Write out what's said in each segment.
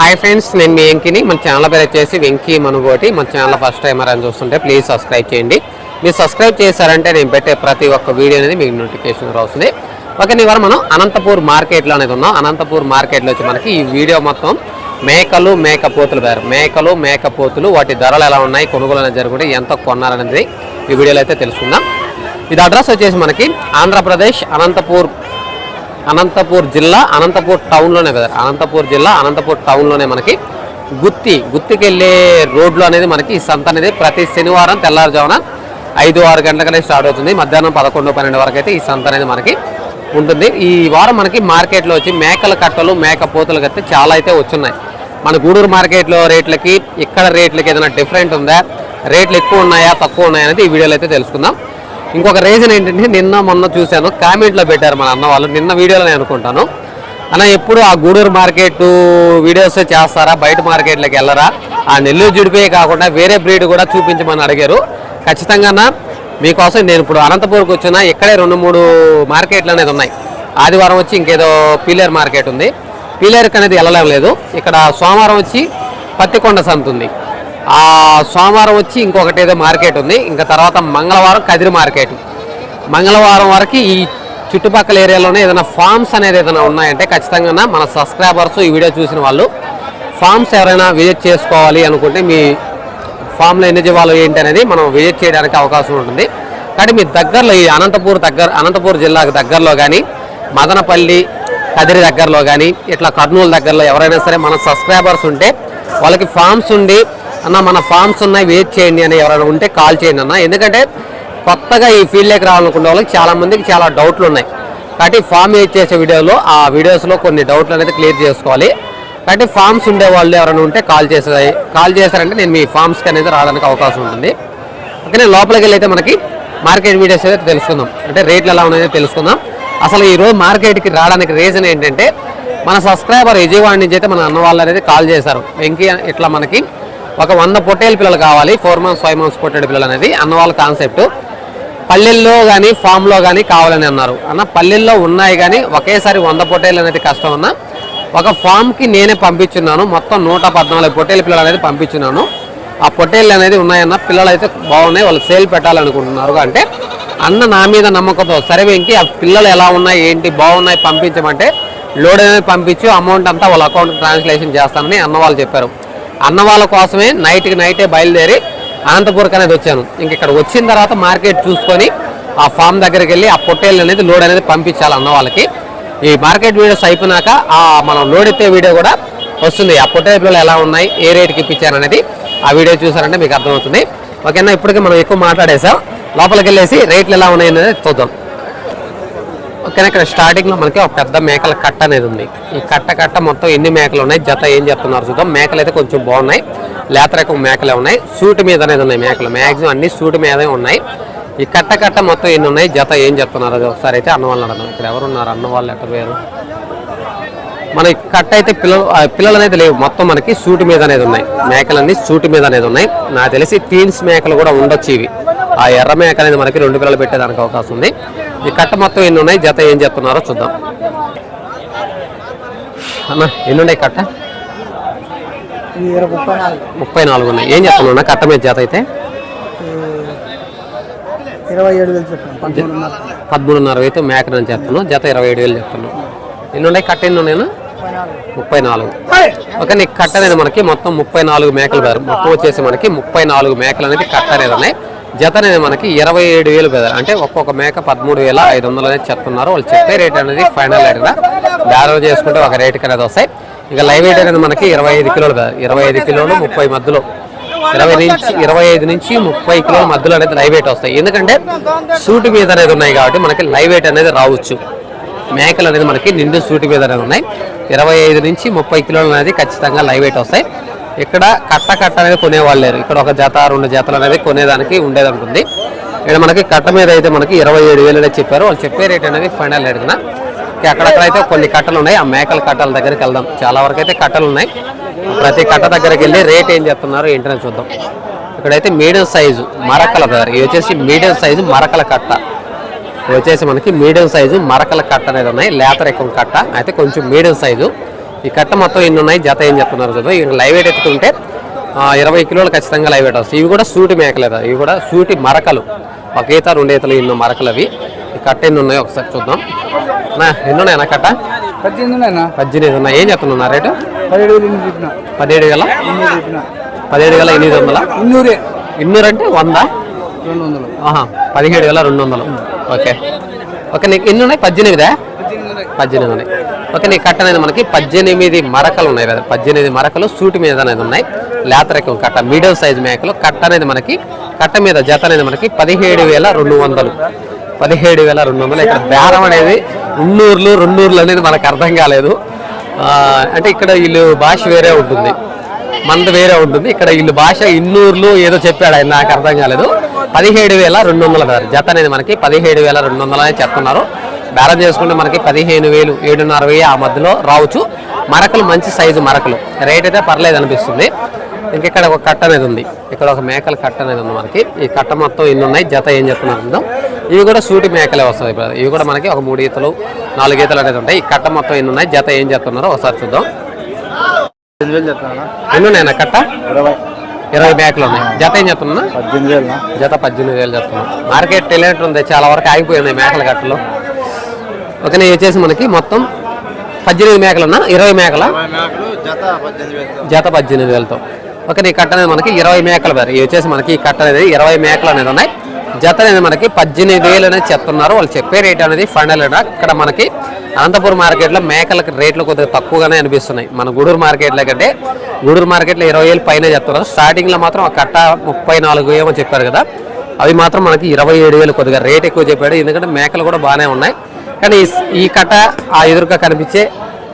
Hi friends నేను మీ వెంకిని. మన channel పేరు వచ్చేసి వెంకీ మనుగోటి. మన ఛానల్ ఫస్ట్ టైమర్ అని చూస్తుంటే ప్లీజ్ సబ్స్క్రైబ్ చేయండి. మీరు సబ్స్క్రైబ్ చేశారంటే నేను పెట్టే ప్రతి ఒక్క వీడియో అనేది మీకు నోటిఫికేషన్ వస్తుంది. ఓకే ఇవాళ మనం అనంతపూర్ మార్కెట్లో అనేది ఉన్నాం. అనంతపూర్ మార్కెట్లో వచ్చి మనకి ఈ వీడియో మొత్తం మేకలు మేకపోతులు పేరు. మేకలు మేకపోతులు వాటి ధరలు ఎలా ఉన్నాయి కొనుగోలు అనేది జరుగుతుంది ఎంత కొన్నారనేది ఈ వీడియోలో అయితే తెలుసుకుందాం. ఇది అడ్రస్ వచ్చేసి మనకి ఆంధ్రప్రదేశ్ అనంతపూర్ అనంతపూర్ జిల్లా అనంతపూర్ టౌన్లోనే కదా? అనంతపూర్ జిల్లా అనంతపూర్ టౌన్లోనే మనకి గుత్తి. గుత్తికి వెళ్ళే రోడ్లు అనేది మనకి ఈ సంత అనేది ప్రతి శనివారం తెల్లారుజామున ఐదు ఆరు గంటలకనే స్టార్ట్ అవుతుంది. మధ్యాహ్నం పదకొండు పన్నెండు వరకు అయితే ఈ సంత అనేది మనకి ఉంటుంది. ఈ వారం మనకి మార్కెట్లో వచ్చి మేకల కట్టలు మేక పోతులు అయితే చాలా అయితే వచ్చున్నాయి. మన గూడూరు మార్కెట్లో రేట్లకి ఇక్కడ రేట్లకి ఏదైనా డిఫరెంట్ ఉందా? రేట్లు ఎక్కువ ఉన్నాయా తక్కువ ఉన్నాయా అనేది ఈ వీడియోలో అయితే తెలుసుకుందాం. ఇంకొక రీజన్ ఏంటంటే నిన్న మొన్న చూశాను. కామెంట్లో పెట్టారు మన అన్న వాళ్ళు. నిన్న వీడియోలో నేను అనుకుంటాను. అన్న ఎప్పుడు ఆ గూడూరు మార్కెట్ వీడియోస్ చేస్తారా? బయట మార్కెట్లోకి వెళ్ళరా? ఆ నెల్లూరు జుడిపోయే కాకుండా వేరే బ్రీడ్ కూడా చూపించమని అడిగారు. ఖచ్చితంగా మీకోసం నేను ఇప్పుడు అనంతపూర్కి వచ్చిన ఇక్కడే రెండు మూడు మార్కెట్లు అనేది ఉన్నాయి. ఆదివారం వచ్చి ఇంకేదో పీలేరు మార్కెట్ ఉంది. పీలేరుకి అనేది వెళ్ళలేం లేదు. ఇక్కడ సోమవారం వచ్చి పత్తికొండ సంత ఉంది. ఆ సోమవారం వచ్చి ఇంకొకటి ఏదో మార్కెట్ ఉంది. ఇంకా తర్వాత మంగళవారం కదిరి మార్కెట్. మంగళవారం వరకు ఈ చుట్టుపక్కల ఏరియాలోనే ఏదైనా ఫామ్స్ అనేది ఏదైనా ఉన్నాయంటే ఖచ్చితంగా మన సబ్స్క్రైబర్స్ ఈ వీడియో చూసిన వాళ్ళు ఫామ్స్ ఎవరైనా విజిట్ చేసుకోవాలి అనుకుంటే మీ ఫామ్లో ఎన్ని జీవాలు ఏంటి అనేది మనం విజిట్ చేయడానికి అవకాశం ఉంటుంది. కానీ మీ దగ్గరలో ఈ అనంతపూర్ దగ్గర అనంతపూర్ జిల్లాకు దగ్గరలో కానీ మదనపల్లి కదిరి దగ్గరలో కానీ ఇట్లా కర్నూలు దగ్గరలో ఎవరైనా సరే మన సబ్స్క్రైబర్స్ ఉంటే వాళ్ళకి ఫామ్స్ ఉండి అన్న మన ఫామ్స్ ఉన్నాయి వెయిట్ చేయండి అని ఎవరైనా ఉంటే కాల్ చేయండి అన్న. ఎందుకంటే కొత్తగా ఈ ఫీల్డ్లోకి రావాలనుకునే వాళ్ళకి చాలామందికి చాలా డౌట్లు ఉన్నాయి. కాబట్టి ఫామ్ వెయిట్ చేసే వీడియోలో ఆ వీడియోస్లో కొన్ని డౌట్లు అనేది క్లియర్ చేసుకోవాలి. కాబట్టి ఫామ్స్ ఉండే వాళ్ళు ఎవరైనా ఉంటే కాల్ చేసే కాల్ చేశారంటే నేను మీ ఫామ్స్కి అనేది రావడానికి అవకాశం ఉంటుంది. ఓకే లోపలికి వెళ్ళి అయితే మనకి మార్కెట్ వీడియోస్ అయితే తెలుసుకుందాం. అంటే రేట్లు ఎలా ఉన్నాయో తెలుసుకుందాం. అసలు ఈ రోజు మార్కెట్కి రావడానికి రీజన్ ఏంటంటే మన సబ్స్క్రైబర్ విజయవాడ నుంచి అయితే మన అన్న వాళ్ళు అనేది కాల్ చేశారు. వెంకీ ఇట్లా మనకి? ఒక వంద పొట్టేలు పిల్లలు కావాలి. ఫోర్ మంత్స్ ఫైవ్ మంత్స్ పొట్టేడు పిల్లలు అనేది అన్న వాళ్ళ కాన్సెప్ట్ పల్లెల్లో కానీ ఫామ్లో కానీ కావాలని అన్నారు. అన్న పల్లెల్లో ఉన్నాయి కానీ ఒకేసారి వంద పొట్టేళ్ళు అనేది కష్టం అన్న. ఒక ఫామ్కి నేనే పంపించున్నాను. మొత్తం నూట పద్నాలుగు పొట్టేలు పిల్లలు అనేది పంపించున్నాను. ఆ పొట్టేళ్ళు అనేది ఉన్నాయన్న పిల్లలు అయితే బాగున్నాయి. వాళ్ళు సేల్ పెట్టాలనుకుంటున్నారు. అంటే అన్న నా మీద నమ్మకంతో సరే ఆ పిల్లలు ఎలా ఉన్నాయి ఏంటి బాగున్నాయి పంపించమంటే లోడ్ అనేది పంపించు అమౌంట్ అంతా వాళ్ళ అకౌంట్ ట్రాన్స్లేషన్ చేస్తానని అన్న వాళ్ళు చెప్పారు. అన్న వాళ్ళ కోసమే నైట్కి నైటే బయలుదేరి అనంతపూర్కి అనేది వచ్చాను. ఇంక ఇక్కడ వచ్చిన తర్వాత మార్కెట్ చూసుకొని ఆ ఫామ్ దగ్గరికి వెళ్ళి ఆ పొట్టేళ్ళు అనేది లోడ్ అనేది పంపించాలి అన్న వాళ్ళకి. ఈ మార్కెట్ వీడియోస్ అయిపోయినాక ఆ మనం లోడ్ ఎత్తే వీడియో కూడా వస్తుంది. ఆ పొట్టేళ్ళ పిల్లలు ఎలా ఉన్నాయి ఏ రేట్కి ఇప్పించారు అనేది ఆ వీడియో చూసారంటే మీకు అర్థమవుతుంది. ఓకేనా? ఇప్పటికే మనం ఎక్కువ మాట్లాడేసాం లోపలికి వెళ్ళేసి రేట్లు ఎలా ఉన్నాయి అనేది చూద్దాం. ఓకేనా ఇక్కడ స్టార్టింగ్లో మనకి ఒక పెద్ద మేకల కట్ట అనేది ఉంది. ఈ కట్ట కట్ట మొత్తం ఎన్ని మేకలు ఉన్నాయి? జత ఏం చెప్తున్నారు చూద్దాం. మేకలు అయితే కొంచెం బాగున్నాయి. లేత రకం మేకలే ఉన్నాయి. సూట్ మీద అనేది ఉన్నాయి మేకలు. మాక్సిమం అన్ని సూట్ మీదే ఉన్నాయి. ఈ కట్ట కట్ట మొత్తం ఎన్ని ఉన్నాయి? జత ఏం చెప్తున్నారు అది ఒకసారి అయితే అన్న వాళ్ళు అడదాం ఇక్కడ ఎవరున్నారు అన్న వాళ్ళు ఎట్ట పేరు మన కట్ట అయితే పిల్లలు పిల్లలు అనేది లేవు. మొత్తం మనకి సూటు మీద అనేది ఉన్నాయి. మేకలన్నీ సూటు మీద అనేది ఉన్నాయి. నాకు తెలిసి టీన్స్ మేకలు కూడా ఉండొచ్చు ఇవి. ఆ ఎర్ర మేక అనేది మనకి రెండు పిల్లలు పెట్టేదానికి అవకాశం ఉంది. ఈ కట్ట మొత్తం ఎన్ని ఉన్నాయి? జత ఏం చెప్తున్నారో చూద్దాం. అన్న ఎన్ని ఉన్నాయి కట్ట? ముప్పై నాలుగు ముప్పై నాలుగు ఉన్నాయి. ఏం చెప్తున్నా కట్ట మీద జత అయితే? ఇరవై ఏడు వేలు పదమూడున్నర అయితే మేకనని చెప్తున్నాను జత ఇరవై ఏడు వేలు చెప్తున్నాను ఎన్ని ఉన్నాయి? కట్ట ఎన్ని ఉన్నాయి ముప్పై నాలుగు. ఓకే నీకు కట్ట అనేది మనకి మొత్తం ముప్పై నాలుగు మేకలు మొత్తం వచ్చేసి మనకి ముప్పై నాలుగు మేకలు అనేది కట్ట అనేది ఉన్నాయి. జత అనేది మనకి ఇరవై ఏడు వేలు బెదర్ అంటే ఒక్కొక్క మేక పదమూడు వేల ఐదు వందలు అనేది చెప్తున్నారు. వాళ్ళు చెప్పే రేట్ అనేది ఫైనల్ రేట్గా బ్యారల్ చేసుకుంటే ఒక రేటుకి అనేది వస్తాయి. ఇక లైవ్ వెయిట్ అనేది మనకి ఇరవై ఐదు కిలోలు కదా. ఇరవై ఐదు కిలోలు ముప్పై మధ్యలో. ఇరవై నుంచి ఇరవై ఐదు నుంచి ముప్పై కిలోల మధ్యలో అనేది లైవ్ వెయిట్ వస్తాయి. ఎందుకంటే సూటి మీద అనేది ఉన్నాయి కాబట్టి మనకి లైవ్ వెయిట్ అనేది రావచ్చు. మేకలు అనేది మనకి నిండు సూటి మీద అనేది ఉన్నాయి. ఇరవై ఐదు నుంచి ముప్పై కిలోలు అనేది ఖచ్చితంగా లైవ్ వెయిట్ వస్తాయి. ఇక్కడ కట్ట కట్ట అనేది కొనేవాళ్ళు లేరు. ఇక్కడ ఒక జత రెండు జతలు అనేది కొనేదానికి ఉండేది ఉంటుంది ఇక్కడ మనకి కట్ట మీద అయితే మనకి ఇరవై ఏడు వేలు అనేది చెప్పారు. వాళ్ళు చెప్పే రేట్ అనేది ఫైనల్ రేట్ కదా. అక్కడక్కడ అయితే కొన్ని కట్టలు ఉన్నాయి. ఆ మేకల కట్టల దగ్గరికి వెళ్దాం. చాలా వరకు అయితే కట్టలు ఉన్నాయి. ప్రతి కట్ట దగ్గరికి వెళ్ళి రేట్ ఏం చెప్తున్నారో ఏంటనే చూద్దాం. ఇక్కడైతే మీడియం సైజు మరకల దగ్గర ఇవి వచ్చేసి మీడియం సైజు మరకల కట్ట. వచ్చేసి మనకి మీడియం సైజు మరకల కట్ట అనేది ఉన్నాయి. లేత రకం కట్ట. అయితే కొంచెం మీడియం సైజు. ఈ కట్ట మొత్తం ఎన్ని ఉన్నాయి? జత ఏం చెప్తున్నారు చూద్దాం. ఇక లైవ్ వెయిట్ ఎత్తుకుంటే ఇరవై కిలోలు ఖచ్చితంగా లైవ్ వెయిట్ వస్తాయి ఇవి కూడా సూటి మేకలేదు? ఇవి కూడా సూటి మరకలు. ఒక ఈత రెండు ఈతలు ఎన్నో మరకలు అవి. ఈ కట్ట ఎన్ని ఉన్నాయో ఒకసారి చూద్దాం. నా ఎన్ని ఉన్నాయి నా కట్ట? పద్దెనిమిది ఉన్నాయన్నా. పద్దెనిమిది ఉన్నాయి. ఏం చెప్తున్నా రేటు? పదిహేడు వేలు పదిహేడు వేల? ఎనిమిది వందల? ఇన్నూరే. ఇన్నూరు అంటే వంద? రెండు వందలు. ఆహా పదిహేడు వేల రెండు వందలు. ఓకే. ఓకే నీకు ఎన్ని ఉన్నాయి? పద్దెనిమిదా? పద్దెనిమిది ఉన్నాయి. ఓకే ఈ కట్ట అనేది మనకి పద్దెనిమిది మరకలు ఉన్నాయి కదా. పద్దెనిమిది మరకలు సూటి మీద అనేది ఉన్నాయి. లేతరకం కట్ట మీడియం సైజ్ మేకలు. కట్ట అనేది మనకి కట్ట మీద జత అనేది మనకి పదిహేడు వేల రెండు వందలు. పదిహేడు వేల రెండు వందలు. ఇక్కడ బేరం అనేది ఉన్నూర్లు రెండూర్లు అనేది మనకు అర్థం కాలేదు. అంటే ఇక్కడ వీళ్ళు భాష వేరే ఉంటుంది. మనది వేరే ఉంటుంది. ఇక్కడ వీళ్ళు భాష ఇన్నూర్లు ఏదో చెప్పాడు ఆయన. నాకు అర్థం కాలేదు. పదిహేడు వేల రెండు వందల జత అనేది మనకి పదిహేడు వేల రెండు వందలు అనేది చెప్తున్నారు. బేరం చేసుకుంటే మనకి పదిహేను వేలు ఏడున్నర వెయ్యి ఆ మధ్యలో రావచ్చు. మరకలు మంచి సైజు మరకలు. రేట్ అయితే పర్లేదు అనిపిస్తుంది. ఇంక ఇక్కడ ఒక కట్ట అనేది ఉంది. ఇక్కడ ఒక మేకల కట్ట అనేది ఉంది మనకి. ఈ కట్ట మొత్తం ఇన్ని ఉన్నాయి? జత ఏం చెప్తున్నారు. ఇవి కూడా సూటి మేకలే వస్తాయి. ఇవి కూడా మనకి ఒక మూడు ఈతలు నాలుగు ఈతలు అనేది ఉంటాయి. ఈ కట్ట మొత్తం ఎన్ని ఉన్నాయి? జత ఏం చెప్తున్నారో ఒకసారి చూద్దాం. ఎన్ని ఉన్నాయి కట్ట? ఇరవై. ఇరవై మేకలు ఉన్నాయి. జత ఏం చెప్తున్నా? పద్దెనిమిది వేలు జత పద్దెనిమిది వేలు చెప్తున్నా. మార్కెట్ ఉంది. చాలా వరకు ఆగిపోయి ఉన్నాయి మేకల కట్టలు. ఓకే నేను వచ్చేసి మనకి మొత్తం పద్దెనిమిది మేకలున్నా ఇరవై మేకల? జత పద్దెనిమిది వేలతో. ఓకే ఈ కట్ట అనేది మనకి ఇరవై మేకలు వేరు ఇవి వచ్చేసి మనకి ఈ కట్ట అనేది ఇరవై మేకలు అనేది ఉన్నాయి. జత అనేది మనకి పద్దెనిమిది వేలు అనేది చెప్తున్నారు. వాళ్ళు చెప్పే రేట్ అనేది ఫైనల్ ఇక్కడ మనకి అనంతపురం మార్కెట్లో మేకలకు రేట్లు కొద్దిగా తక్కువగానే అనిపిస్తున్నాయి. మన గూడూరు మార్కెట్లో కంటే గూడూరు మార్కెట్లో ఇరవై వేలు పైన చెప్తున్నారు. స్టార్టింగ్లో మాత్రం ఒక కట్ట ముప్పై నాలుగు ఏమో చెప్పారు కదా. అవి మాత్రం మనకి ఇరవై ఏడు వేలు కొద్దిగా రేట్ ఎక్కువ చెప్పాడు. ఎందుకంటే మేకలు కూడా బాగానే ఉన్నాయి. కానీ ఈ- కట్ట ఆ ఎదురుగా కనిపించే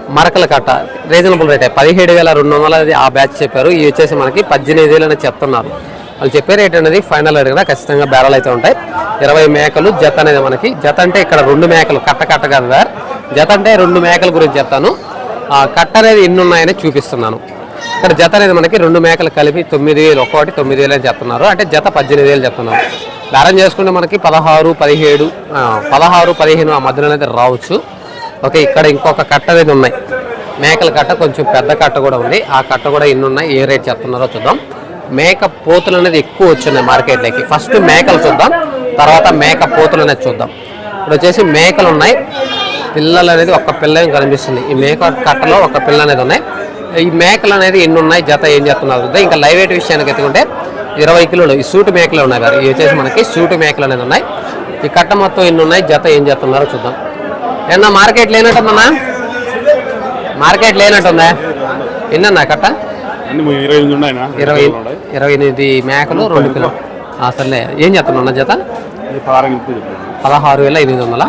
మరకల కట్ట. రీజనబుల్ రేటే పదిహేడు వేల రెండు వందల ఆ బ్యాచ్ చెప్పారు. ఇవి వచ్చేసి మనకి పద్దెనిమిది వేలు అనేది చెప్తున్నారు. వాళ్ళు చెప్పే రేట్ అనేది ఫైనల్ రేట్ ఖచ్చితంగా బేరాలు అయితే ఉంటాయి. ఇరవై మేకలు జత అనేది మనకి. జత అంటే ఇక్కడ రెండు మేకలు కట్ట కట్ట కదా జత అంటే రెండు మేకల గురించి చెప్తాను. ఆ కట్ట అనేది ఎన్ని ఉన్నాయని చూపిస్తున్నాను. ఇక్కడ జత అనేది మనకి రెండు మేకలు కలిపి తొమ్మిది వేలు ఒక్కోటి తొమ్మిది వేలు అని చెప్తున్నారు. అంటే జత పద్దెనిమిది వేలు చెప్తున్నారు. బేరం చేసుకుంటే మనకి పదహారు పదిహేడు పదహారు పదిహేను ఆ మధ్యలో అనేది రావచ్చు. ఓకే ఇక్కడ ఇంకొక కట్ట అనేది ఉన్నాయి. మేకల కట్ట కొంచెం పెద్ద కట్ట కూడా ఉంది. ఆ కట్ట కూడా ఎన్ని ఉన్నాయి? ఏ రేట్ చెప్తున్నారో చూద్దాం. మేక పోతులు అనేది ఎక్కువ వచ్చినాయి మార్కెట్లోకి. ఫస్ట్ మేకలు చూద్దాం. తర్వాత మేక పోతులు అనేది చూద్దాం. ఇప్పుడు వచ్చేసి మేకలు ఉన్నాయి. పిల్లలు అనేది ఒక పిల్ల కనిపిస్తుంది. ఈ మేక కట్టలో ఒక పిల్ల అనేది ఉన్నాయి. ఈ మేకలు అనేది ఎన్ని ఉన్నాయి? జత ఏం చెప్తున్నారు? ఇంకా లైవ్ వెయిట్ విషయానికి ఎత్తుకుంటే ఇరవై కిలోలు. ఈ సూటు మేకలు ఉన్నాయి కదా ఇవి వచ్చేసి మనకి సూటు మేకలు అనేది ఉన్నాయి. ఈ కట్ట మొత్తం ఎన్ని ఉన్నాయి? జత ఏం చెప్తున్నారో చూద్దాం. ఏమన్నా మార్కెట్ లేనట్టుందన్నా? మార్కెట్ లేనట్టుందా? ఎన్నన్నా కట్ట? ఇరవై ఇరవై ఎనిమిది మేకలు రెండు కిలో అసలే ఏం చెప్తున్నా జత? పదహారు వేల ఎనిమిది వందల?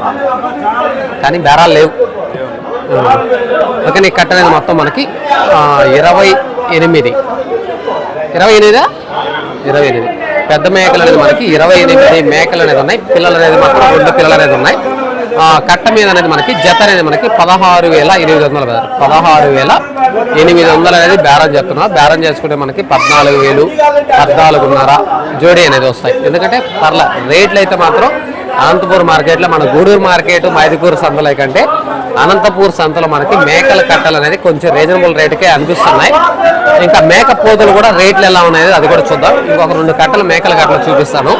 కానీ బేరాలు లేవు. ఓకే నీ కట్ట అనేది మొత్తం మనకి ఇరవై ఎనిమిది. ఇరవై ఎనిమిదా? ఇరవై ఎనిమిది. పెద్ద మేకలు అనేది మనకి ఇరవై ఎనిమిది మేకలు అనేది ఉన్నాయి. పిల్లలు అనేది మాత్రం రెండు పిల్లలు అనేది ఉన్నాయి. ఆ, కట్ట మీద అనేది మనకి జత అనేది మనకి పదహారు వేల ఎనిమిది వందల పదహారు వేల ఎనిమిది వందలు అనేది బేరం చెప్తున్నారు బేరం చేసుకుంటే మనకి పద్నాలుగు వేలు పద్నాలుగున్నర జోడీ అనేది వస్తాయి. ఎందుకంటే పర్ల రేట్లు అయితే మాత్రం అనంతపూర్ మార్కెట్లో మన గూడూరు మార్కెట్ మైదుకూరు సంతల కంటే అనంతపూర్ సంతలో మనకి మేకల కట్టలు అనేది కొంచెం రీజనబుల్ రేటుకే అనిపిస్తున్నాయి ఇంకా మేక పోతులు కూడా రేట్లు ఎలా ఉన్నాయి అది కూడా చూద్దాం. ఇంకొక రెండు కట్టలు మేకల కట్టలు చూపిస్తాను.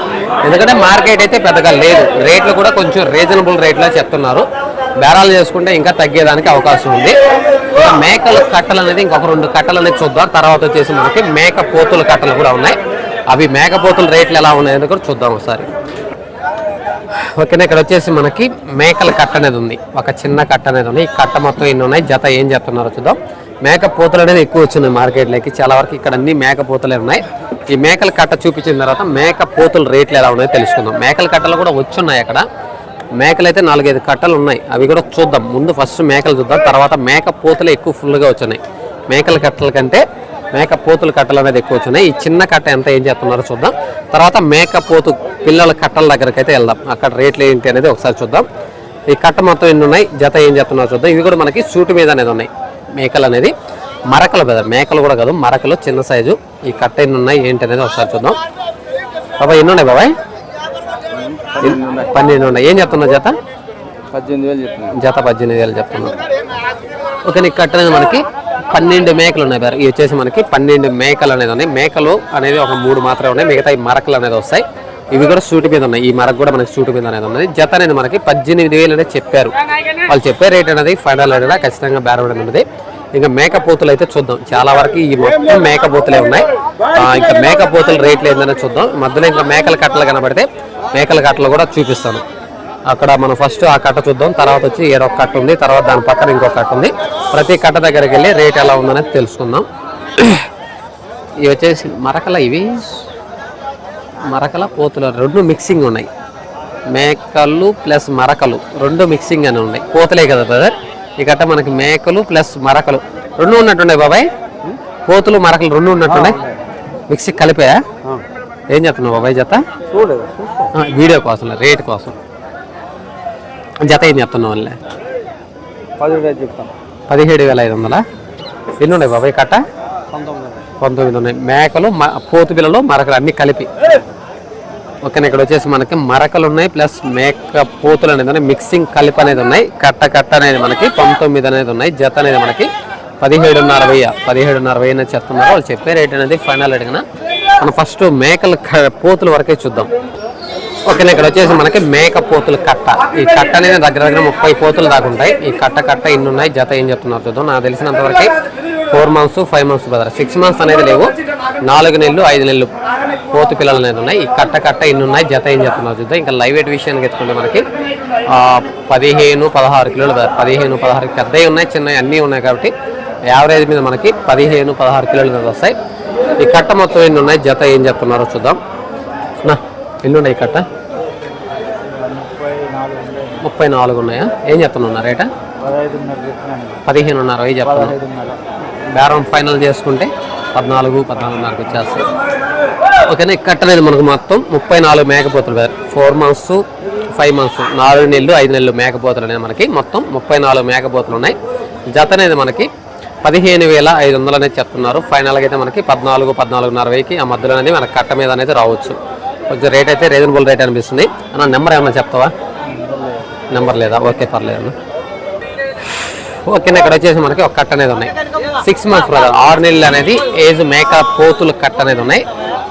ఎందుకంటే మార్కెట్ అయితే పెద్దగా లేదు. రేట్లు కూడా కొంచెం రీజనబుల్ రేట్లో చెప్తున్నారు. బేరాలు చేసుకుంటే ఇంకా తగ్గేదానికి అవకాశం ఉంది. ఇంకా మేకల కట్టలు అనేది ఇంకొక రెండు కట్టలు అనేది చూద్దాం. తర్వాత వచ్చేసి మనకి మేక పోతుల కట్టలు కూడా ఉన్నాయి. అవి మేకపోతుల రేట్లు ఎలా ఉన్నాయని కూడా చూద్దాం ఒకసారి. ఓకేనా? ఇక్కడ వచ్చేసి మనకి మేకల కట్ట అనేది ఉంది. ఒక చిన్న కట్ట అనేది ఉంది. ఈ కట్ట మొత్తం ఎన్ని ఉన్నాయి? జత ఏం చెప్తున్నారో చూద్దాం. మేక పూతలు అనేది ఎక్కువ వచ్చినాయి మార్కెట్లోకి. చాలా వరకు ఇక్కడ అన్ని మేక పూతలే ఉన్నాయి. ఈ మేకల కట్ట చూపించిన తర్వాత మేక పోతుల రేట్లు ఎలా ఉన్నాయో తెలుసుకుందాం. మేకల కట్టలు కూడా వచ్చున్నాయి అక్కడ. మేకలు అయితే నాలుగైదు కట్టలు ఉన్నాయి. అవి కూడా చూద్దాం. ముందు ఫస్ట్ మేకలు చూద్దాం. తర్వాత మేక పూతలు ఎక్కువ ఫుల్గా వచ్చినాయి. మేకల కట్టల కంటే మేక పోతుల కట్టలు అనేది ఎక్కువ వచ్చినాయి. ఈ చిన్న కట్ట ఎంత ఏం చేస్తున్నారో చూద్దాం. తర్వాత మేక పోతు పిల్లల కట్టల దగ్గరికి అయితే వెళ్దాం. అక్కడ రేట్లు ఏంటి అనేది ఒకసారి చూద్దాం. ఈ కట్ట మొత్తం ఎన్ని ఉన్నాయి? జత ఏం చెప్తున్నారో చూద్దాం. ఇవి కూడా మనకి సూటు మీద అనేది ఉన్నాయి. మేకలు అనేది. మరకలు కదా మేకలు కూడా కాదు మరకలు చిన్న సైజు. ఈ కట్ట ఎన్ని ఉన్నాయి? ఏంటి అనేది ఒకసారి చూద్దాం. బాబాయ్ ఎన్ని ఉన్నాయి బాబాయ్? పన్నెండు ఉన్నాయి. ఏం చెప్తున్నావు జత? పద్దెనిమిది వేలు చెప్పిన జత పద్దెనిమిది వేలు చెప్తున్నాను ఒక నీకు కట్టనేది మనకి పన్నెండు మేకలు ఉన్నాయి బారు ఇవి వచ్చేసి మనకి పన్నెండు మేకలు అనేది ఉన్నాయి. మేకలు అనేవి ఒక మూడు మాత్రమే ఉన్నాయి. మిగతా ఈ మరకలు అనేది వస్తాయి. ఇవి కూడా సూటి మీద ఉన్నాయి. ఈ మరకు కూడా మనకి సూటి మీద అనేది ఉన్నది. జత అనేది మనకి పద్దెనిమిది వేలు అనేది చెప్పారు. వాళ్ళు చెప్పే రేట్ అనేది ఫైనల్ అనేది ఖచ్చితంగా బేరం అనేది ఉన్నది ఇంకా మేకపోతులు అయితే చూద్దాం. చాలా వరకు ఈ మొత్తం మేకపోతులే ఉన్నాయి. ఇంకా మేకపోతుల రేట్లు ఏందనే చూద్దాం. మధ్యలో ఇంకా మేకల కట్టలు కనబడితే మేకల కట్టలు కూడా చూపిస్తాను. అక్కడ మనం ఫస్ట్ ఆ కట్ట చూద్దాం. తర్వాత వచ్చి ఏడొక కట్ట ఉంది. తర్వాత దాని పక్కన ఇంకో కట్ట ఉంది. ప్రతి కట్ట దగ్గరికి వెళ్ళి రేట్ ఎలా ఉందనేది తెలుసుకుందాం. ఇవి వచ్చేసి మరకల ఇవి. మరకల పోతులు రెండు మిక్సింగ్ ఉన్నాయి. మేకలు ప్లస్ మరకలు రెండు మిక్సింగ్ అని ఉన్నాయి. పోతలే కదా బ్రదర్ ఈ కట్ట మనకి మేకలు ప్లస్ మరకలు రెండు ఉన్నట్టున్నాయి బాబాయ్. పోతులు మరకలు రెండు ఉన్నట్టున్నాయి. మిక్సీ కలిపాయా? ఏం చెప్తున్నావు బాబాయ్ జత? ఆ, వీడియో కోసం రేట్ కోసం. జత ఏం చెప్తున్నావు వాళ్ళే పది వేలు చెప్తాను పదిహేడు వేల ఐదు వందలా? ఎన్ని ఉన్నాయి బాబాయ్ కట్ట? పంతొమ్మిది పంతొమ్మిది ఉన్నాయి. మేకలు పోతు పిల్లలు మరకలు అన్ని కలిపి. ఓకేనా ఇక్కడ వచ్చేసి మనకి మరకలు ఉన్నాయి ప్లస్ మేక పోతులు అనేది ఉన్నాయి మిక్సింగ్ కలిపి అనేది ఉన్నాయి కట్ట కట్ట అనేది మనకి పంతొమ్మిది అనేది ఉన్నాయి జత అనేది మనకి పదిహేడున్నర వెయ్యి పదిహేడున్నర వెయ్యి అనేది చెప్తున్నారు. వాళ్ళు చెప్పే రేట్ అనేది ఫైనల్ అడిగిన మనం ఫస్ట్ మేకల పోతుల వరకే చూద్దాం. ఓకే ఇక్కడ వచ్చేసి మనకి మేక పోతుల కట్ట. ఈ కట్ట అనేది దగ్గర దగ్గర ముప్పై పోతులు దాకా ఉంటాయి. ఈ కట్ట కట్ట ఇన్ని ఉన్నాయి? జత ఏం చెప్తున్నారు చూద్దాం. నాకు తెలిసినంత వరకు four months five months brother six months అనేది లేవు. నాలుగు నెలలు ఐదు నెలలు పోతు పిల్లలు అనేది ఉన్నాయి. ఈ కట్ట కట్ట ఇన్ని ఉన్నాయి? జత ఏం చెప్తున్నారు చూద్దాం. ఇంకా లైవ్ వెయిట్ విషయానికి ఎత్తుకుంటే మనకి పదిహేను పదహారు కిలోలు పదిహేను పదహారు పెద్దవి ఉన్నాయి చిన్నవి అన్నీ ఉన్నాయి కాబట్టి యావరేజ్ మీద మనకి పదిహేను పదహారు కిలోలు మీద వస్తాయి. ఈ కట్ట మొత్తం ఎన్ని ఉన్నాయి? జత ఏం చెప్తున్నారో చూద్దాం. నా ఎన్ని ఉన్నాయి కట్ట? ముప్పై నాలుగు ఉన్నాయా? ఏం చెప్తున్నా రేట? పదిహేనున్నర అవి చెప్తున్నా బేరం ఫైనల్ చేసుకుంటే పద్నాలుగు పద్నాలుగున్నరకు వచ్చేస్తాయి. ఓకేనా? ఈ కట్ట అనేది మనకు మొత్తం ముప్పై నాలుగు మేకపోతులు వేరు ఫోర్ మంత్స్ ఫైవ్ మంత్స్ నాలుగు నెలలు ఐదు నెలలు మేకపోతులు అనేది మనకి మొత్తం ముప్పై నాలుగు మేకపోతులు ఉన్నాయి. జత అనేది మనకి పదిహేను వేల ఐదు వందలు అనేది చెప్తున్నారు. ఫైనల్గా అయితే మనకి పద్నాలుగు పద్నాలుగున్నర వెయ్యికి ఆ మధ్యలో అనేది మన కట్ట మీద అనేది రావచ్చు. కొంచెం రేట్ అయితే రీజనబుల్ రేట్ అనిపిస్తుంది. అన్న నెంబర్ ఏమన్నా చెప్తావా? నెంబర్ లేదా? ఓకే పర్లేదు అన్న ఓకే ఇక్కడ వచ్చేసి మనకి ఒక కట్ట అనేది ఉన్నాయి. సిక్స్ మంత్స్ బ్రదర్ ఆరు నెలలు అనేది ఏజ్ మేక పోతులు కట్ట అనేది ఉన్నాయి.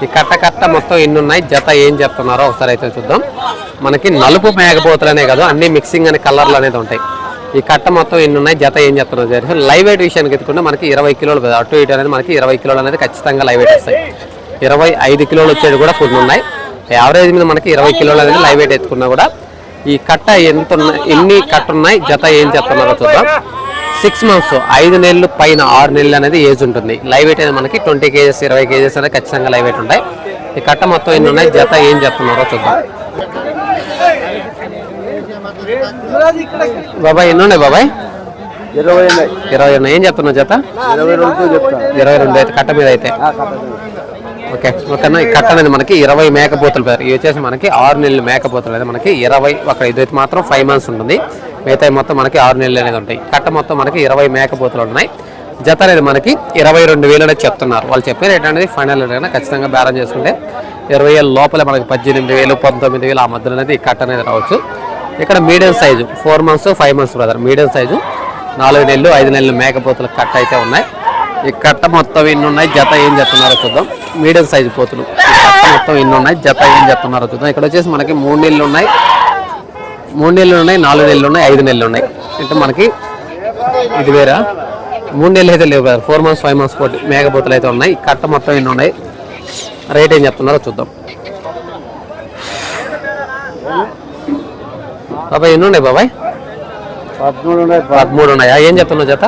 ఈ కట్ట కట్ట మొత్తం ఎన్ని ఉన్నాయి? జత ఏం చెప్తున్నారో ఒకసారి అయితే చూద్దాం. మనకి నలుపు మేకపోతులు అనే కదా అన్ని మిక్సింగ్ అనే కలర్లు అనేది ఉంటాయి. ఈ కట్ట మొత్తం ఎన్ని ఉన్నాయి? జత ఏం చెప్తున్నారు జరిగి లైవ్ వెయిట్ విషయానికి ఎత్తుకుంటే మనకి ఇరవై కిలోలు కదా అటు ఇటు అనేది మనకి ఇరవై కిలోలు అనేది ఖచ్చితంగా లైవ్ వెయిట్ వస్తాయి. ఇరవై ఐదు కిలోలు వచ్చేది కూడా కొన్ని ఉన్నాయి. యావరేజ్ మీద మనకి ఇరవై కిలోలు అనేది లైవ్ వెయిట్ ఎత్తుకున్నా కూడా ఈ కట్ట ఎంత ఉన్నాయి ఎన్ని కట్ట ఉన్నాయి జత ఏం చెప్తున్నారో చూద్దాం. సిక్స్ మంత్స్ ఐదు నెలలు పైన ఆరు నెలలు అనేది ఏజ్ ఉంటుంది. లైవ్ వెయిట్ అనేది మనకి ట్వంటీ కేజెస్ ఇరవై కేజెస్ అనేది ఖచ్చితంగా లైవ్ వెయిట్ ఉంటాయి. ఈ కట్ట మొత్తం ఎన్ని ఉన్నాయి జత ఏం చెప్తున్నారో చూద్దాం. బాబాయ్ ఎన్ని ఉన్నాయి బాబాయ్? ఇరవై ఉన్నాయి. ఇరవై ఉన్నాయి. ఏం చెప్తున్నావు జత? ఇరవై రెండు చెప్తాను ఇరవై రెండు అయితే కట్ట మీద అయితే. ఓకే ఓకేనా ఈ కట్ట అనేది మనకి ఇరవై మేకపోతులు పేరు ఇవి వచ్చేసి మనకి ఆరు నెలలు మేకపోతులు అనేది మనకి ఇరవై ఒక ఇదైతే మాత్రం ఫైవ్ మంత్స్ ఉంటుంది. మిగతా మొత్తం మనకి ఆరు నెలలు అనేది ఉంటాయి. కట్ట మొత్తం మనకి ఇరవై మేకపోతులు ఉన్నాయి. జత అనేది మనకి ఇరవై రెండు వేలు అనేది చెప్తున్నారు. వాళ్ళు చెప్పే రేట్ అనేది ఫైనల్ రేట్ ఖచ్చితంగా బేరం చేసుకుంటే ఇరవై ఏళ్ళ లోపల మనకి పద్దెనిమిది వేలు పంతొమ్మిది వేలు ఆ మధ్యలో అనేది కట్ట అనేది రావచ్చు. ఇక్కడ medium size four months five months brother medium size నాలుగు నెలలు ఐదు నెలలు మేకపోతుల కట్ట అయితే ఉన్నాయి. ఈ కట్ట మొత్తం ఎన్ని ఉన్నాయి? జత ఏం చెప్తున్నారో చూద్దాం. మీడియం సైజు పోతులు. కట్ట మొత్తం ఎన్ని ఉన్నాయి? జత ఏం చెప్తున్నారో చూద్దాం. ఇక్కడ వచ్చేసి మనకి మూడు నెలలు ఉన్నాయి. మూడు నెలలు ఉన్నాయి నాలుగు నెలలు ఉన్నాయి ఐదు నెలలు ఉన్నాయి. అంటే మనకి ఇది వేరా? మూడు నెలలు అయితే లేవు కదా. ఫోర్ మంత్స్ ఫైవ్ మంత్స్ పోటీ మేకపోతులు అయితే ఉన్నాయి. కట్ట మొత్తం ఎన్ని ఉన్నాయి? రేట్ ఏం చెప్తున్నారో చూద్దాం. బాబాయ్ ఎన్ని ఉన్నాయి బాబాయ్? పదమూడు ఉన్నాయి పదమూడు ఉన్నాయా? ఏం చెప్తున్నావు జత?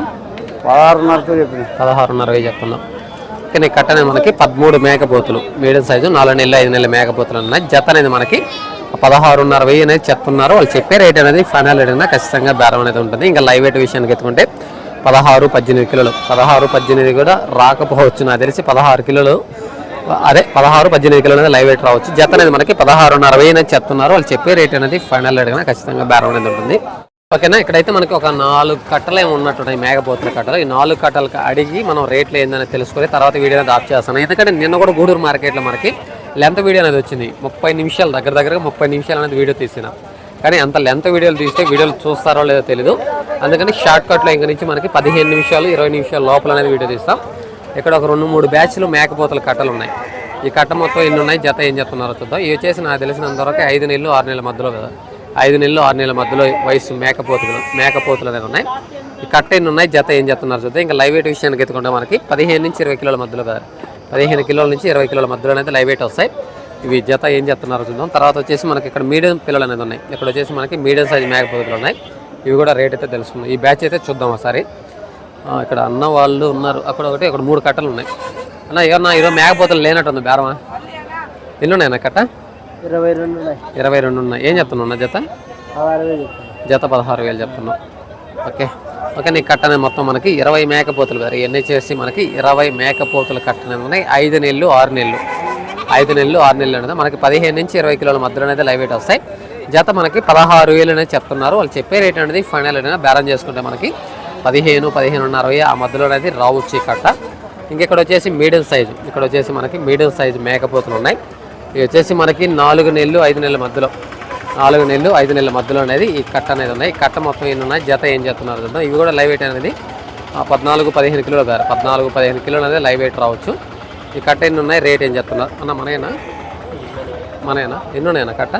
పదహారున్నరతో చెప్పిన. పదహారున్నర చెప్తున్నాం. కానీ కట్టనే మనకి పదమూడు మేకపోతులు. మీడియం సైజు నాలుగు నెలలు ఐదు నెలల మేకపోతులు ఉన్నాయి. జత అనేది మనకి పదహారున్నర వెయ్యి అనేది చెప్తున్నారు. వాళ్ళు చెప్పే రేట్ అనేది ఫైనల్ రేట్ అనేది ఖచ్చితంగా బేరం అనేది ఉంటుంది. ఇంకా లైవ్ వెయిట్ విషయానికి ఎత్తుకుంటే పదహారు పద్దెనిమిది కిలోలు. పదహారు పద్దెనిమిది కూడా రాకపోవచ్చు నాకు తెలిసి. పదహారు కిలోలు అదే పదహారు పద్దెనిమిది కిలోలు అనేది లైవ్ వెయిట్ రావచ్చు. జత అనేది మనకి పదహారున్నర వెయ్యి అనేది చెప్తున్నారు. వాళ్ళు చెప్పే రేట్ అనేది ఫైనల్ రేట్ అనేది ఖచ్చితంగా బేరం అనేది ఉంటుంది. ఓకేనా? ఇక్కడైతే మనకి ఒక నాలుగు కట్టలు ఏమి ఉన్నట్టున్నాయి మేఘపోతుల కట్టలు. ఈ నాలుగు కట్టలకు అడిగి మనం రేట్లు ఏందని తెలుసుకొని తర్వాత వీడియో అనేది ఆఫ్ చేస్తాను. ఎందుకంటే నిన్న కూడా గూడూరు మార్కెట్లో మనకి లెంత్ వీడియో అనేది వచ్చింది. ముప్పై నిమిషాలు దగ్గర దగ్గరగా ముప్పై నిమిషాలు అనేది వీడియో తీసిన. కానీ అంత లెంత్ వీడియోలు తీస్తే వీడియోలు చూస్తారో లేదో తెలీదు. అందుకని షార్ట్ కట్లో ఇంక నుంచి మనకి పదిహేను నిమిషాలు ఇరవై నిమిషాల లోపల అనేది వీడియో తీస్తాం. ఇక్కడ ఒక రెండు మూడు బ్యాచ్లు మేకపోతల కట్టలు ఉన్నాయి. ఈ కట్ట మొత్తం ఎన్ని ఉన్నాయి? జత ఏం చెప్తున్నారో చూద్దాం. ఇవి వచ్చేసి నాకు తెలిసినంత వరకు ఐదు నెలలు ఆరు నెలల మధ్యలో కదా. ఐదు నెలలు ఆరు నెలల మధ్యలో వయసు మేకపోతులు మేకపోతులు అనేది ఉన్నాయి. ఈ ఎన్ని ఉన్నాయి? జత ఏం చేస్తున్నారు చూద్దాం. ఇంకా లైవ్ వెయిట్ విషయానికి ఎత్తుకుంటే మనకి పదిహేను నుంచి ఇరవై కిలోల మధ్యలో కదా. పదిహేను కిలోల నుంచి ఇరవై కిలోల మధ్యలో అయితే లైవ్ వెయిట్ వస్తాయి. ఇవి జత ఏం చేస్తున్నారు చూద్దాం. తర్వాత వచ్చేసి మనకి ఇక్కడ మీడియం పిల్లలు అనేది ఉన్నాయి. ఇక్కడ వచ్చేసి మనకి మీడియం సైజ్ మేకపోతులు ఉన్నాయి. ఇవి కూడా రేట్ అయితే తెలుసుకుందాం. ఈ బ్యాచ్ అయితే చూద్దాం ఒకసారి. ఇక్కడ అన్న వాళ్ళు ఉన్నారు. అక్కడ ఒకటి ఇక్కడ మూడు కట్టలు ఉన్నాయి. అన్న ఏమన్నా ఈరోజు మేకపోతలు లేనట్టుంది బేరమా? ఎన్ని ఉన్నాయన్న కట్ట? ఇరవై రెండు ఉన్నాయి. ఇరవై రెండు ఉన్నాయి. ఏం చెప్తున్నావు అన్న జత? జత పదహారు వేలు చెప్తున్నాం ఓకే. ఓకే నీ కట్టనే మొత్తం మనకి ఇరవై మేకపోతులు గారు. ఇవన్నీ చేసి మనకి ఇరవై మేకపోతులు కట్టనే ఉన్నాయి. ఐదు నెలలు ఆరు నెలలు. ఐదు నెలలు ఆరు నెలలు అనేది మనకి పదిహేను నుంచి ఇరవై కిలోల మధ్యలో అనేది లైవ్ వెయిట్ వస్తాయి. జత మనకి పదహారు వేలు అనేది చెప్తున్నారు. వాళ్ళు చెప్పే రేట్ అనేది ఫైనల్ అనేది బేరం చేసుకుంటే మనకి పదిహేను పదిహేనున్నర వెయ్యి ఆ మధ్యలో అనేది రావచ్చు ఈ కట్ట. ఇంకెక్కడ వచ్చేసి మీడియం సైజు. ఇక్కడ వచ్చేసి మనకి మీడియం సైజు మేకపోతులు ఉన్నాయి. ఇవి వచ్చేసి మనకి నాలుగు నెలలు ఐదు నెలల మధ్యలో. నాలుగు నెలలు ఐదు నెలల మధ్యలో అనేది ఈ కట్ట అనేది ఉన్నాయి. ఈ కట్ట మొత్తం ఎన్ని ఉన్నాయి? జత ఏం చేస్తున్నారు చూద్దాం. ఇవి కూడా లైవ్ వెయిట్ అనేది ఆ, పద్నాలుగు పదిహేను కిలోలు గారు పద్నాలుగు పదిహేను కిలోలు అనేది లైవ్ వెయిట్ రావచ్చు. ఈ కట్ట ఎన్ని ఉన్నాయి? రేట్ ఏం చెప్తున్నారు అన్న మనయేనా? మనయేనా? ఎన్ని ఉన్నాయన్న కట్ట?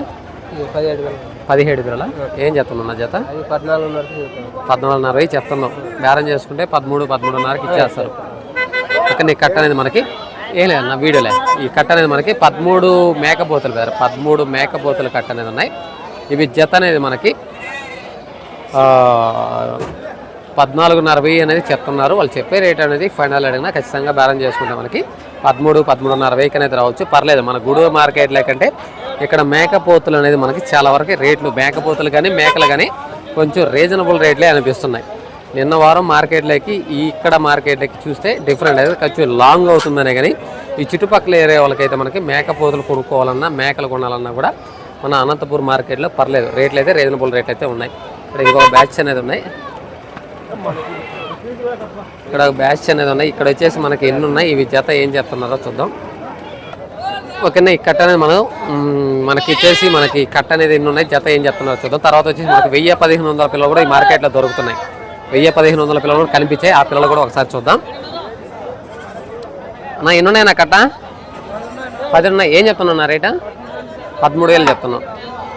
పదిహేడు వేలు. ఏం చెప్తున్నా జత? పద్నాలుగున్నర చెప్తున్నాం బేరం చేసుకుంటే పదమూడు పదమూడున్నరకి ఇచ్చేస్తారు. ఇక్కడ నీ కట్ట అనేది మనకి ఏం లేదు నా వీడియోలే ఈ కట్ట అనేది మనకి పదమూడు మేకపోతులు కదా పదమూడు మేకపోతలు కట్ట అనేది ఉన్నాయి. ఇవి జత అనేది మనకి పద్నాలుగున్నర వెయ్యి అనేది చెప్తున్నారు. వాళ్ళు చెప్పే రేట్ అనేది ఫైనల్ అడిగినా ఖచ్చితంగా బ్యాలెన్స్ చేసుకుంటే మనకి. పదమూడు పదమూడున్నర వెయ్యికి అనేది రావచ్చు. పర్లేదు మన గూడూరు మార్కెట్ లేకంటే ఇక్కడ మేకపోతులు అనేది మనకి చాలా వరకు రేట్లు. మేకపోతులు కానీ మేకలు కానీ కొంచెం రీజనబుల్ రేట్లే అనిపిస్తున్నాయి. నిన్న వారం మార్కెట్లోకి ఇక్కడ మార్కెట్లోకి చూస్తే డిఫరెంట్ అయితే కొంచెం లాంగ్ అవుతుందనే కానీ ఈ చుట్టుపక్కల ఏరియా వాళ్ళకైతే మనకి మేకపోతులు కొనుక్కోవాలన్నా మేకలు కొనాలన్నా కూడా మన అనంతపూర్ మార్కెట్లో పర్లేదు. రేట్లు అయితే రీజనబుల్ రేట్లు అయితే ఉన్నాయి. ఇక్కడ ఇంకొక బ్యాచ్ అనేది ఉన్నాయి. ఇక్కడ ఒక బ్యాచ్ అనేది ఉన్నాయి. ఇక్కడ వచ్చేసి మనకి ఎన్ని ఉన్నాయి? ఇవి జత ఏం చెప్తున్నారో చూద్దాం. ఓకేనా ఈ కట్ట అనేది మనం మనకి ఇచ్చేసి మనకి కట్ట అనేది ఎన్ని ఉన్నాయి? జత ఏం చెప్తున్నారో చూద్దాం. తర్వాత వచ్చేసి మనకి వెయ్యి పదిహేను వందల పిల్లలు కూడా ఈ మార్కెట్లో దొరుకుతున్నాయి. వెయ్యి పదిహేను వందల పిల్లలు కూడా కనిపించాయి. ఆ పిల్లలు కూడా ఒకసారి చూద్దాం. అన్న ఎన్ని ఉన్నాయి నా కట్ట? పది ఉన్నాయి ఏం చెప్తున్నా రేట? పదమూడు వేలు చెప్తున్నాం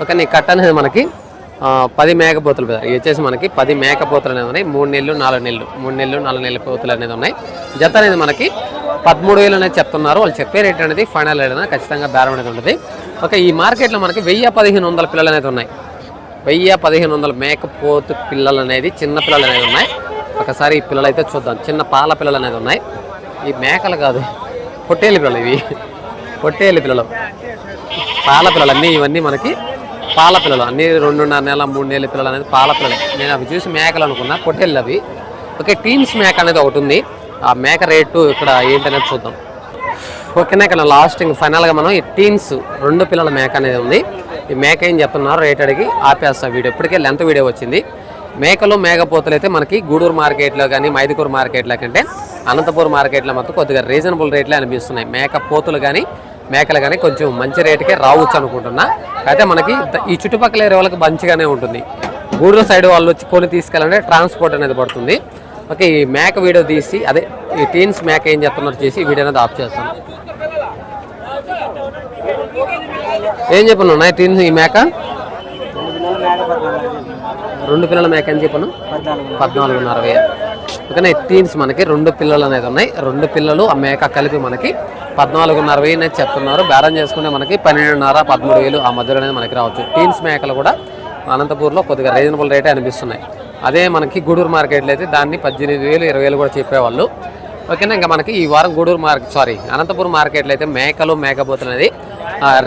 ఓకే నీ కట్ట అనేది మనకి పది మేకపోతులు కదా. ఇవి వచ్చేసి మనకి పది మేకపోతులు అనేది ఉన్నాయి. మూడు నెలలు నాలుగు నెలలు మూడు నెలలు నాలుగు నెలల పోతులు అనేది ఉన్నాయి. జత అనేది మనకి పదమూడు వేలు అనేది చెప్తున్నారు. వాళ్ళు చెప్పే రేట్ అనేది ఫైనల్ రేట్ అనేది ఖచ్చితంగా బేరం అనేది ఉంటుంది ఓకే ఈ మార్కెట్లో మనకి వెయ్యి పదిహేను వందల పిల్లలు అనేది ఉన్నాయి. వెయ్యి పదిహేను వందల మేకపోతు పిల్లలు అనేది చిన్న పిల్లలు అనేది ఉన్నాయి. ఒకసారి ఈ పిల్లలు అయితే చూద్దాం. చిన్న పాల పిల్లలు అనేది ఉన్నాయి. ఈ మేకలు కాదు పొట్టేలు పిల్లలు ఇవి. పొట్టేలు పిల్లలు. పాల పిల్లలు అన్నీ ఇవన్నీ మనకి పాల పిల్లలు. అన్ని రెండున్నర నెల మూడు నెలల పిల్లలు అనేది పాల పిల్లలే. నేను అవి చూసి మేకలు అనుకున్నా పొట్టేళ్ళు అవి. ఓకే టీన్స్ మేక అనేది ఒకటి ఉంది. ఆ మేక రేటు ఇక్కడ ఏంటనేది చూద్దాం. ఓకేనా ఇక్కడ లాస్ట్ ఇంక ఫైనల్గా మనం ఈ టీన్స్ రెండు పిల్లల మేక అనేది ఉంది. ఈ మేక ఏం చెప్తున్నారు రేట్ అడిగి ఆపేస్తా వీడియో. ఇప్పటికే లెంత్ వీడియో వచ్చింది. మేకలు మేకపోతలు అయితే మనకి గూడూరు మార్కెట్లో కానీ మైదుకూరు మార్కెట్లో కంటే అనంతపూర్ మార్కెట్లో మొత్తం కొద్దిగా రీజనబుల్ రేట్లే అనిపిస్తున్నాయి. మేక పోతులు కానీ మేకలు కానీ కొంచెం మంచి రేటుకే రావచ్చు అనుకుంటున్నా. అయితే మనకి ఈ చుట్టుపక్కల ఏరియా వాళ్ళకి మంచిగానే ఉంటుంది. గూడూరు సైడ్ వాళ్ళు వచ్చి కొని తీసుకెళ్ళాలంటే ట్రాన్స్పోర్ట్ అనేది పడుతుంది. ఓకే ఈ మేక వీడియో తీసి అదే ఈ టీన్స్ మేక ఏం చెప్తున్నారు చేసి ఈ వీడియో అనేది ఆఫ్ చేస్తాను. ఏం చెప్పను? నైన్టీన్ ఈ మేక? రెండు పిల్లల మేక అని చెప్పను? పద్నాలుగున్నర వేలు ఓకేనా టీన్స్ మనకి రెండు పిల్లలు అనేది ఉన్నాయి. రెండు పిల్లలు ఆ మేక కలిపి మనకి పద్నాలుగున్నర వెయ్యి అనేది చెప్తున్నారు. బేరం చేసుకుంటే మనకి పన్నెండున్నర పదమూడు వేలు ఆ మధ్యలో అనేది మనకి రావచ్చు. టీన్స్ మేకలు కూడా అనంతపూర్లో కొద్దిగా రీజనబుల్ రేటే అనిపిస్తున్నాయి. అదే మనకి గూడూరు మార్కెట్లో అయితే దాన్ని పద్దెనిమిది వేలు ఇరవై వేలు కూడా చెప్పేవాళ్ళు. ఓకేనా? ఇంకా మనకి ఈ వారం గూడూరు మార్కెట్ సారీ అనంతపురం మార్కెట్లో అయితే మేకలు మేకపోతులు అనేది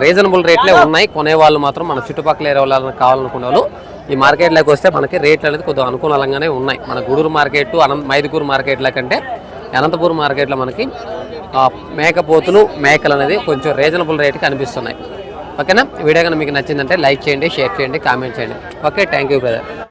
రీజనబుల్ రేట్లే ఉన్నాయి. కొనేవాళ్ళు మాత్రం మన చుట్టుపక్కల ఏరియా వాళ్ళని కావాలనుకునే వాళ్ళు ఈ మార్కెట్లోకి వస్తే మనకి రేట్లు అనేది కొద్దిగా అనుకూలంగానే ఉన్నాయి. మన గూడూరు మార్కెట్ అనంత మైదుకూరు మార్కెట్ల కంటే అనంతపురం మార్కెట్లో మనకి మేకపోతులు మేకలు అనేది కొంచెం రీజనబుల్ రేట్కి కనిపిస్తున్నాయి ఓకేనా? వీడియో కనుక మీకు నచ్చిందంటే లైక్ చేయండి షేర్ చేయండి కామెంట్ చేయండి. Okay thank you brother